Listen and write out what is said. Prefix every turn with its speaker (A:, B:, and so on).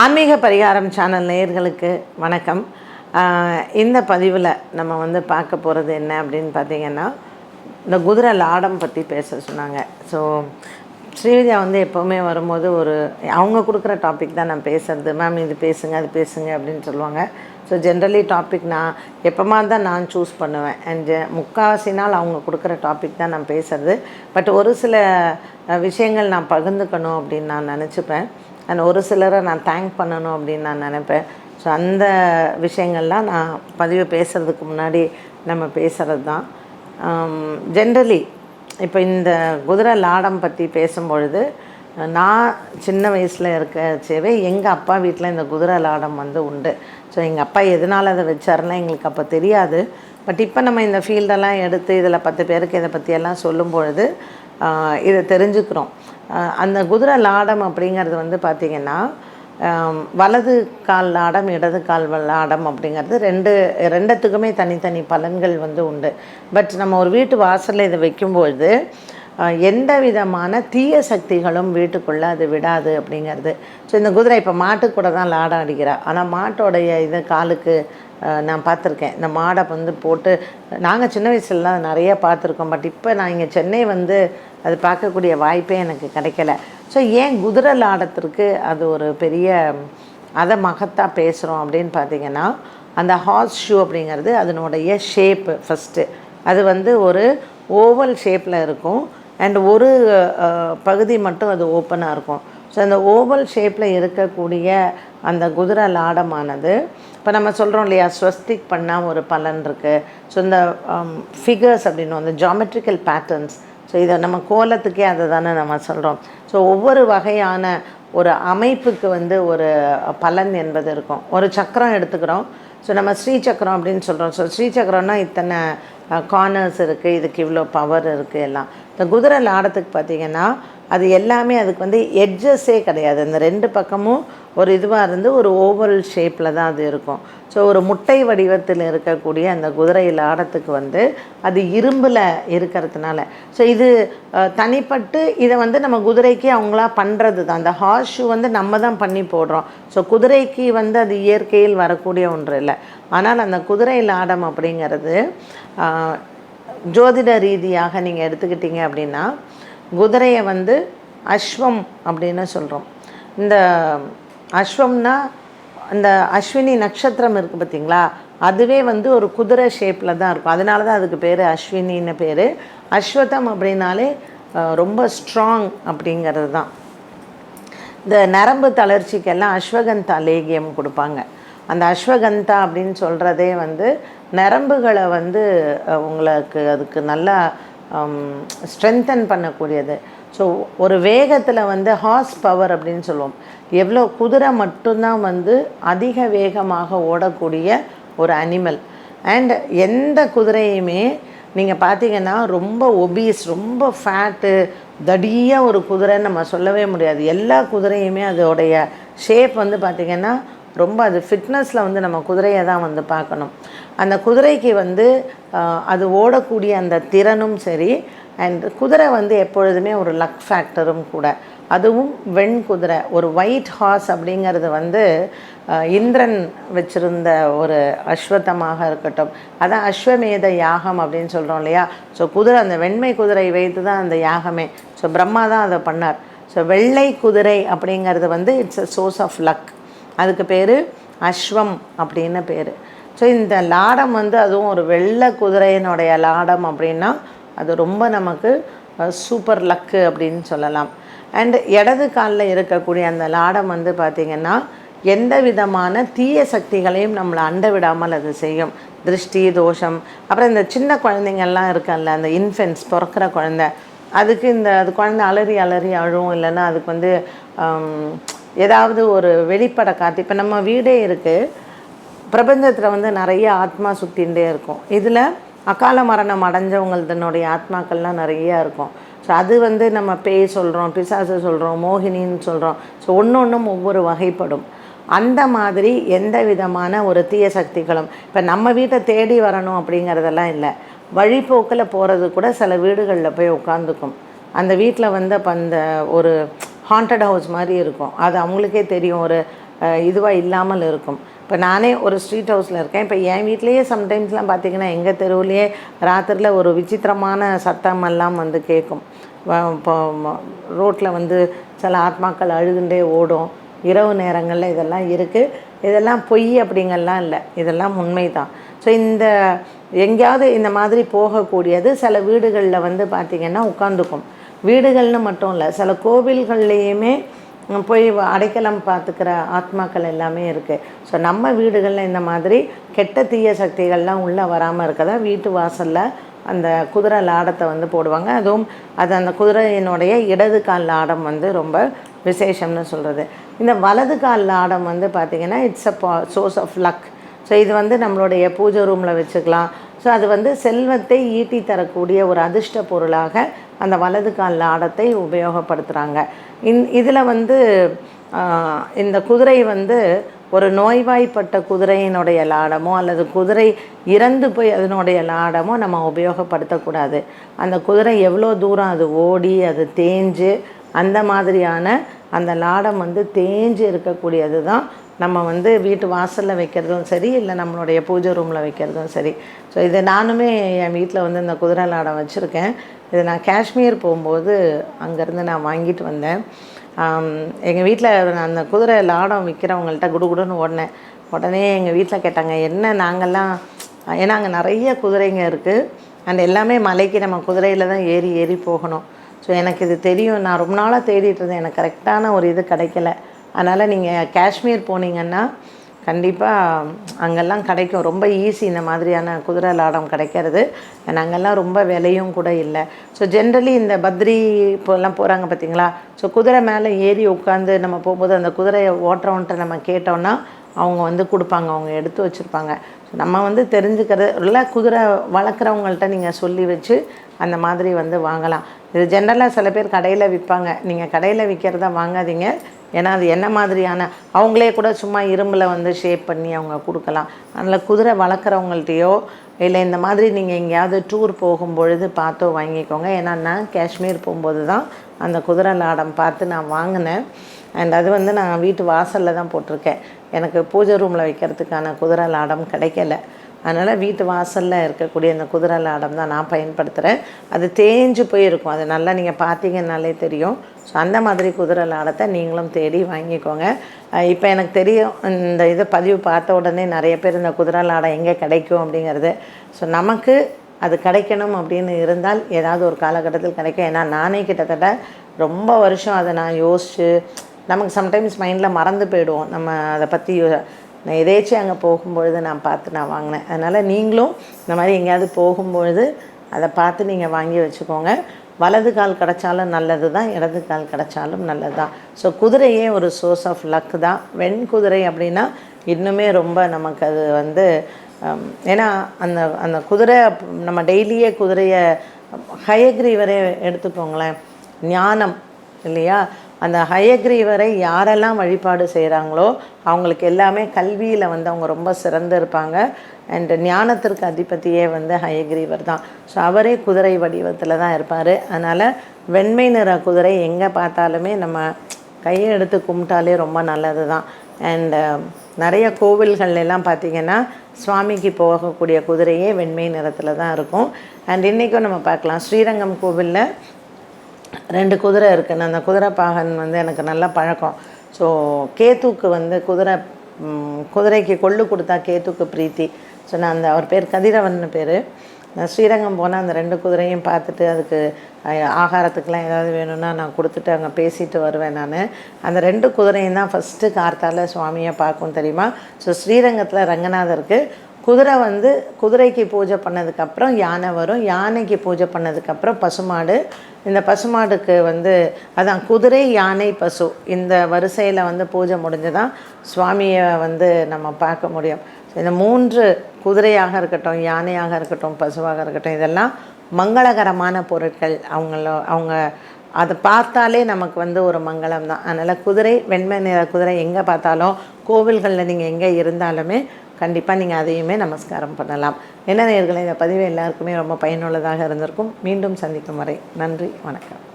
A: ஆன்மீக பரிகாரம் சேனல் நேயர்களுக்கு வணக்கம். இந்த பதிவில் நம்ம வந்து பார்க்க போகிறது என்ன அப்படின்னு பார்த்தீங்கன்னா இந்த குதிரை லாடம் பற்றி பேச சொன்னாங்க. ஸோ ஸ்ரீவித்யா வந்து எப்போவுமே வரும்போது ஒரு அவங்க கொடுக்குற டாபிக் தான் நான் பேசுறது. மேம் இது பேசுங்க அது பேசுங்க அப்படின்னு சொல்லுவாங்க. ஸோ ஜென்ரலி டாபிக் நான் எப்போமா தான் நான் சூஸ் பண்ணுவேன். அண்ட் முக்கால்வாசி நாள் அவங்க கொடுக்குற டாபிக் தான் நான் பேசுறது. பட் ஒரு சில விஷயங்கள் நான் பகிர்ந்துக்கணும் அப்படின்னு நான் நினச்சிப்பேன். அண்ட் ஒரு சிலரை நான் தேங்க் பண்ணணும் அப்படின்னு நான் நினைப்பேன். ஸோ அந்த விஷயங்கள்லாம் நான் பதிவு பேசுகிறதுக்கு முன்னாடி நம்ம பேசுகிறது தான் ஜென்ரலி um, இப்போ இந்த குதிரை லாடம் பற்றி பேசும்பொழுது நான் சின்ன வயசில் இருக்கச்சேவே எங்கள் அப்பா வீட்டில் இந்த குதிரை லாடம் வந்து உண்டு. ஸோ எங்கள் அப்பா எதனால் அதை வச்சாருன்னா எங்களுக்கு அப்போ தெரியாது. பட் இப்போ நம்ம இந்த ஃபீல்டெல்லாம் எடுத்து இதில் பத்து பேருக்கு இதை பற்றியெல்லாம் சொல்லும் பொழுது இதை தெரிஞ்சுக்கிறோம். அந்த குதிரை லாடம் அப்படிங்கிறது வந்து பார்த்திங்கன்னா வலது கால் லாடம் இடது கால் லாடம் அப்படிங்கிறது ரெண்டு ரெண்டுத்துக்குமே தனித்தனி பலன்கள் வந்து உண்டு. பட் நம்ம ஒரு வீட்டு வாசலில் இதை வைக்கும்பொழுது எந்த விதமான தீய சக்திகளும் வீட்டுக்குள்ளே அது விடாது அப்படிங்கிறது. ஸோ இந்த குதிரை இப்போ மாட்டு கூட தான் லாடம் அடிக்கிறா. ஆனால் மாட்டோடைய இது காலுக்கு நான் பார்த்துருக்கேன். இந்த மாடை வந்து போட்டு நாங்கள் சின்ன வயசுலலாம் நிறைய பார்த்துருக்கோம். பட் இப்போ நான் இங்கே சென்னை வந்து அது பார்க்கக்கூடிய வாய்ப்பே எனக்கு கிடைக்கல. ஸோ ஏன் குதிரை லாடத்திற்கு அது ஒரு பெரிய அதை மகத்தாக பேசுகிறோம் அப்படின்னு பார்த்தீங்கன்னா அந்த ஹார்ஸ் ஷூ அப்படிங்கிறது அதனுடைய ஷேப்பு ஃபஸ்ட்டு அது வந்து ஒரு ஓவல் ஷேப்பில் இருக்கும். அண்ட் ஒரு பகுதி மட்டும் அது ஓப்பனாக இருக்கும். ஸோ அந்த ஓவல் ஷேப்பில் இருக்கக்கூடிய அந்த குதிரை லாடமானது இப்போ நம்ம சொல்கிறோம் இல்லையா ஸ்வஸ்திக் பண்ணால் ஒரு பலன் இருக்குது ஸோ இந்த ஃபிகர்ஸ் அப்படின்னு அந்த ஜாமெட்ரிக்கல் பேட்டர்ன்ஸ் ஸோ இதை நம்ம கோலத்துக்கே அதை தானே நம்ம சொல்கிறோம் ஸோ ஒவ்வொரு வகையான ஒரு அமைப்புக்கு வந்து ஒரு பலன் என்பது இருக்கும். ஒரு சக்கரம் எடுத்துக்கிறோம். ஸோ நம்ம ஸ்ரீ சக்கரம் அப்படின்னு சொல்கிறோம் ஸோ ஸ்ரீசக்கரம்னா இத்தனை கார்னர்ஸ் இருக்குது இதுக்கு இவ்வளோ பவர் இருக்குது எல்லாம். இந்த குதிரை லாடத்துக்கு பார்த்தீங்கன்னா அது எல்லாமே அதுக்கு வந்து எட்ஜஸே கிடையாது. இந்த ரெண்டு பக்கமும் ஒரு இதுவாக இருந்து ஒரு ஓவரல் ஷேப்பில் தான் அது இருக்கும். ஸோ ஒரு முட்டை வடிவத்தில் இருக்கக்கூடிய அந்த குதிரையில் ஆடத்துக்கு வந்து அது இரும்பில் இருக்கிறதுனால. ஸோ இது தனிப்பட்டு இதை வந்து நம்ம குதிரைக்கு அவங்களா பண்ணுறது தான் அந்த ஹார்ஸ் ஷூ வந்து நம்ம தான் பண்ணி போடுறோம். ஸோ குதிரைக்கு வந்து அது இயற்கையில் வரக்கூடிய ஒன்று இல்லை. ஆனால் அந்த குதிரையில் ஆடம் அப்படிங்கிறது ஜோதிட ரீதியாக நீங்கள் எடுத்துக்கிட்டீங்க அப்படின்னா குதிரையை வந்து அஸ்வம் அப்படின்னு சொல்கிறோம் இந்த அஸ்வம்னா அந்த அஸ்வினி நட்சத்திரம் இருக்குது பார்த்தீங்களா அதுவே வந்து ஒரு குதிரை ஷேப்பில் தான் இருக்கும். அதனால தான் அதுக்கு பேர் அஸ்வினின்னு பேர். அஸ்வதம் அப்படின்னாலே ரொம்ப ஸ்ட்ராங் அப்படிங்கிறது தான். இந்த நரம்பு தளர்ச்சிக்கெல்லாம் அஸ்வகந்தா லேகியம் கொடுப்பாங்க. அந்த அஸ்வகந்தா அப்படின்னு சொல்கிறதே வந்து நரம்புகளை வந்து உங்களுக்கு அதுக்கு நல்லா Um, ஸ்ட்ரென்தன் பண்ணக்கூடியது. ஸோ ஒரு வேகத்தில் வந்து ஹார்ஸ் பவர் அப்படின்னு சொல்லுவோம். எவ்வளோ குதிரை மட்டும்தான் வந்து அதிக வேகமாக ஓடக்கூடிய ஒரு அனிமல் அண்ட் எந்த குதிரையுமே நீங்கள் பார்த்தீங்கன்னா ரொம்ப ஒபீஸ் ரொம்ப ஃபேட்டு தடியாக ஒரு குதிரைன்னு நம்ம சொல்லவே முடியாது. எல்லா குதிரையுமே அதோடைய ஷேப் வந்து பார்த்திங்கன்னா ரொம்ப அது ஃபிட்னஸில் வந்து நம்ம குதிரையை தான் வந்து பார்க்கணும். அந்த குதிரைக்கு வந்து அது ஓடக்கூடிய அந்த திறனும் சரி அண்ட் குதிரை வந்து எப்பொழுதுமே ஒரு லக் ஃபேக்டரும் கூட. அதுவும் வெண் குதிரை ஒரு ஒயிட் ஹார்ஸ் அப்படிங்கிறது வந்து இந்திரன் வச்சிருந்த ஒரு அஸ்வத்தமாக இருக்கட்டும். அதான் அஸ்வமேத யாகம் அப்படின்னு சொல்கிறோம் இல்லையா? ஸோ குதிரை அந்த வெண்மை குதிரை வைத்து தான் அந்த யாகமே. ஸோ பிரம்மா தான் அதை பண்ணார். ஸோ வெள்ளை குதிரை அப்படிங்கிறது வந்து it's a source of luck அதுக்கு பேர் அஸ்வம் அப்படின்னு பேர். ஸோ இந்த லாடம் வந்து அதுவும் ஒரு வெள்ளை குதிரையினுடைய லாடம் அப்படின்னா அது ரொம்ப நமக்கு சூப்பர் லக்கு அப்படின்னு சொல்லலாம். அண்ட் இடது காலில் இருக்கக்கூடிய அந்த லாடம் வந்து பார்த்திங்கன்னா எந்த விதமான தீய சக்திகளையும் நம்மளை அண்ட விடாமல் அது செய்யும். திருஷ்டி தோஷம் அப்புறம் இந்த சின்ன குழந்தைங்கள்லாம் இருக்கல்ல அந்த இன்ஃபென்ட்ஸ் பிறக்கிற குழந்தை அதுக்கு இந்த அது குழந்தை அலறி அலறி அழுவும் இல்லைன்னா அதுக்கு வந்து ஏதாவது ஒரு வெளிப்பட காட்டு இப்போ நம்ம வீடே இருக்குது பிரபஞ்சத்தில் வந்து நிறைய ஆத்மா சுற்றிகிட்டே இருக்கும். இதில் அகால மரணம் அடைஞ்சவங்களுடைய ஆத்மாக்கள்லாம் நிறையா இருக்கும். ஸோ அது வந்து நம்ம பேய் சொல்கிறோம் பிசாசு சொல்கிறோம் மோகினின்னு சொல்கிறோம் ஸோ ஒன்று ஒன்றும் ஒவ்வொரு வகைப்படும். அந்த மாதிரி எந்த விதமான ஒரு தீய சக்திகளும் இப்போ நம்ம வீட்டை தேடி வரணும் அப்படிங்கிறதெல்லாம் இல்லை. வழிபோக்கில் போகிறது கூட சில வீடுகளில் போய் உட்காந்துக்கும் அந்த வீட்டில் வந்து அப்போ அந்த ஒரு ஹாண்டட் ஹவுஸ் மாதிரி இருக்கும். அது அவங்களுக்கே தெரியும். ஒரு இதுவாக இல்லாமல் இருக்கும். இப்போ நானே ஒரு ஸ்ட்ரீட் ஹவுஸில் இருக்கேன். இப்போ என் வீட்லேயே சம்டைம்ஸ்லாம் பார்த்தீங்கன்னா எங்கள் தெருவுலேயே ராத்திரியில் ஒரு விசித்திரமான சத்தமெல்லாம் வந்து கேட்கும் இப்போ ரோட்டில் வந்து சில ஆத்மாக்கள் அழுகுண்டே ஓடும். இரவு நேரங்களில் இதெல்லாம் இருக்குது இதெல்லாம் பொய் அப்படிங்கெல்லாம் இல்லை. இதெல்லாம் உண்மை தான் ஸோ இந்த எங்கேயாவது இந்த மாதிரி போகக்கூடியது சில வீடுகளில் வந்து பார்த்திங்கன்னா உட்காந்துக்கும் வீடுகள்னு மட்டும் இல்லை சில கோவில்கள்லேயுமே போய் அடைக்கலம் பார்த்துக்கிற ஆத்மாக்கள் எல்லாமே இருக்குது ஸோ நம்ம வீடுகளில் இந்த மாதிரி கெட்ட தீய சக்திகள்லாம் உள்ளே வராமல் இருக்கதா வீட்டு வாசலில் அந்த குதிரை லாடத்தை வந்து போடுவாங்க. அதுவும் அது அந்த குதிரையினுடைய இடது கால் லாடம் வந்து ரொம்ப விசேஷம்னு சொல்கிறது இந்த வலது கால் லாடம் வந்து பார்த்திங்கன்னா it's a source of luck so இது வந்து நம்மளுடைய பூஜை ரூமில் வச்சுக்கலாம். ஸோ அது வந்து செல்வத்தை ஈட்டி தரக்கூடிய ஒரு அதிர்ஷ்ட பொருளாக அந்த வலது கால் லாடத்தை உபயோகப்படுத்துகிறாங்க இந் இதில் வந்து இந்த குதிரை வந்து ஒரு நோய்வாய்ப்பட்ட குதிரையினுடைய லாடமோ அல்லது குதிரை இறந்து போய் அதனுடைய லாடமோ நம்ம உபயோகப்படுத்தக்கூடாது. அந்த குதிரை எவ்வளோ தூரம் அது ஓடி அது தேஞ்சு அந்த மாதிரியான அந்த லாடம் வந்து தேஞ்சு இருக்கக்கூடியது தான் நம்ம வந்து வீட்டு வாசலில் வைக்கிறதும் சரி இல்லை நம்மளுடைய பூஜை ரூமில் வைக்கிறதும் சரி. ஸோ இதை நானுமே என் வீட்டில் வந்து இந்த குதிரை லாடம் வச்சுருக்கேன். இது நான் காஷ்மீர் போகும்போது அங்கேருந்து நான் வாங்கிட்டு வந்தேன். எங்கள் வீட்டில் அந்த குதிரை லாடம் விற்கிறவங்கள்ட்ட குடுகுடுன்னு ஓடினேன். உடனே எங்கள் வீட்டில் கேட்டாங்க என்ன நாங்கள்லாம் ஏன்னா அங்கே நிறைய குதிரைங்க இருக்குது அண்ட் எல்லாமே மலைக்கு நம்ம குதிரையில் தான் ஏறி ஏறி போகணும். ஸோ எனக்கு இது தெரியும். நான் ரொம்ப நாளாக தேடிட்டு இருந்தேன். எனக்கு கரெக்டான ஒரு இது கிடைக்கல. அதனால் நீங்கள் காஷ்மீர் போனீங்கன்னா கண்டிப்பாக அங்கெல்லாம் கிடைக்கும். ரொம்ப ஈஸி இந்த மாதிரியான குதிரை லாடம் கிடைக்கிறது. and அங்கெல்லாம் ரொம்ப விலையும் கூட இல்லை. ஸோ ஜென்ரலி இந்த பத்ரி இப்போல்லாம் போகிறாங்க பார்த்தீங்களா ஸோ குதிரை மேலே ஏறி உட்காந்து நம்ம போகும்போது அந்த குதிரையை ஓட்டுறவன்ட்ட நம்ம கேட்டோன்னா அவங்க வந்து கொடுப்பாங்க. அவங்க எடுத்து வச்சுருப்பாங்க. நம்ம வந்து தெரிஞ்சுக்கிறது இல்லை குதிரை வளர்க்குறவங்கள்ட்ட நீங்கள் சொல்லி வச்சு அந்த மாதிரி வந்து வாங்கலாம். இது ஜென்ரலாக சில பேர் கடையில் விற்பாங்க. நீங்கள் கடையில் விற்கிறத வாங்காதீங்க. ஏன்னா அது என்ன மாதிரியான அவங்களே கூட சும்மா இரும்பில் வந்து ஷேப் பண்ணி அவங்க கொடுக்கலாம். அதனால் குதிரை வளர்க்குறவங்கள்ட்டையோ இல்லை இந்த மாதிரி நீங்கள் எங்கேயாவது டூர் போகும்பொழுது பார்த்தோ வாங்கிக்கோங்க. ஏன்னா நான் காஷ்மீர் போகும்போது தான் அந்த குதிரை லாடம் பார்த்து நான் வாங்கினேன். அண்ட் அது வந்து நான் வீட்டு வாசலில் தான் போட்டிருக்கேன். எனக்கு பூஜை ரூமில் வைக்கிறதுக்கான குதிரை லாடம் கிடைக்கல. அதனால் வீட்டு வாசலில் இருக்கக்கூடிய அந்த குதிரை லாடம் தான் நான் பயன்படுத்துகிறேன் அது தேஞ்சு போயிருக்கும். அது நல்லா நீங்கள் பார்த்தீங்கன்னாலே தெரியும். ஸோ அந்த மாதிரி குதிரை லாடத்தை நீங்களும் தேடி வாங்கிக்கோங்க. இப்போ எனக்கு தெரியும் இந்த இதை பதிவு பார்த்த உடனே நிறைய பேர் இந்த குதிரை லாடம் எங்கே கிடைக்கும் அப்படிங்கிறது. ஸோ நமக்கு அது கிடைக்கணும் அப்படின்னு இருந்தால் ஏதாவது ஒரு காலகட்டத்தில் கிடைக்கும். ஏன்னா நானே கிட்டத்தட்ட ரொம்ப வருஷம் அதை நான் யோசித்து நமக்கு சம்டைம்ஸ் மைண்டில் மறந்து போயிடுவோம். நம்ம அதை பற்றி நான் எதேச்சும் அங்கே போகும்பொழுது நான் பார்த்து நான் வாங்கினேன். அதனால் நீங்களும் இந்த மாதிரி எங்கேயாவது போகும்பொழுது அதை பார்த்து நீங்கள் வாங்கி வச்சுக்கோங்க. வலது கால் கிடச்சாலும் நல்லது தான் இடது கால் கிடச்சாலும் நல்லது தான் ஸோ குதிரையே ஒரு சோர்ஸ் ஆஃப் லக் தான். வெண் குதிரை அப்படின்னா இன்னுமே ரொம்ப நமக்கு அது வந்து ஏன்னா அந்த அந்த குதிரை நம்ம டெய்லியே குதிரையை ஹயக்ரீவரே எடுத்துக்கோங்களேன். ஞானம் இல்லையா? அந்த ஹயக்ரீவரை யாரெல்லாம் வழிபாடு செய்கிறாங்களோ அவங்களுக்கு எல்லாமே கல்வியில் வந்து அவங்க ரொம்ப சிறந்து இருப்பாங்க. அண்ட் ஞானத்திற்கு அதிபதியே வந்து ஹயக்ரீவர் தான். ஸோ அவரே குதிரை வடிவத்தில் தான் இருப்பார். அதனால் வெண்மை நிற குதிரை எங்கே பார்த்தாலுமே நம்ம கையை எடுத்து கும்பிட்டாலே ரொம்ப நல்லது தான். அண்டு um, நிறைய கோவில்கள்லாம் பார்த்திங்கன்னா பார்த்தீங்கன்னா சுவாமிக்கு போகக்கூடிய குதிரையே வெண்மை நிறத்தில் தான் இருக்கும். அண்ட் இன்றைக்கும் நம்ம பார்க்கலாம். ஸ்ரீரங்கம் கோவிலில் ரெண்டு குதிரை இருக்குன்னு. அந்த குதிரை பாகன் வந்து எனக்கு நல்ல பழக்கம். ஸோ கேத்துக்கு வந்து குதிரை குதிரைக்கு கொள்ளு கொடுத்தா கேத்துக்கு பிரீத்தி. ஸோ நான் அந்த அவர் பேர் கதிரவன் பேர். நான் ஸ்ரீரங்கம் போனால் அந்த ரெண்டு குதிரையும் பார்த்துட்டு அதுக்கு ஆகாரத்துக்கெலாம் ஏதாவது வேணும்னா நான் கொடுத்துட்டு அங்கே பேசிட்டு வருவேன் நான். அந்த ரெண்டு குதிரையும் தான் ஃபஸ்ட்டு கார்த்தால சுவாமியை பார்க்கும் தெரியுமா? ஸோ ஸ்ரீரங்கத்தில் ரங்கநாதருக்கு குதிரை வந்து குதிரைக்கு பூஜை பண்ணதுக்கப்புறம் யானை வரும். யானைக்கு பூஜை பண்ணதுக்கப்புறம் பசுமாடு. இந்த பசுமாடுக்கு வந்து அதான் குதிரை யானை பசு இந்த வரிசையில் வந்து பூஜை முடிஞ்சு தான் சுவாமியை வந்து நம்ம பார்க்க முடியும். இந்த மூன்று குதிரையாக இருக்கட்டும் யானையாக இருக்கட்டும் பசுவாக இருக்கட்டும் இதெல்லாம் மங்களகரமான பொருட்கள். அவங்கள அவங்க அதை பார்த்தாலே நமக்கு வந்து ஒரு மங்களம் தான் அதனால் குதிரை வெண்மை நிற குதிரை எங்கே பார்த்தாலும் கோவில்களில் நீங்கள் எங்கே இருந்தாலுமே கண்டிப்பாக நீங்கள் அதையுமே நமஸ்காரம் பண்ணலாம். என்ன நேர்களை இந்த பதிவு எல்லாருக்குமே ரொம்ப பயனுள்ளதாக இருந்திருக்கும். மீண்டும் சந்திக்கும் வரை நன்றி வணக்கம்.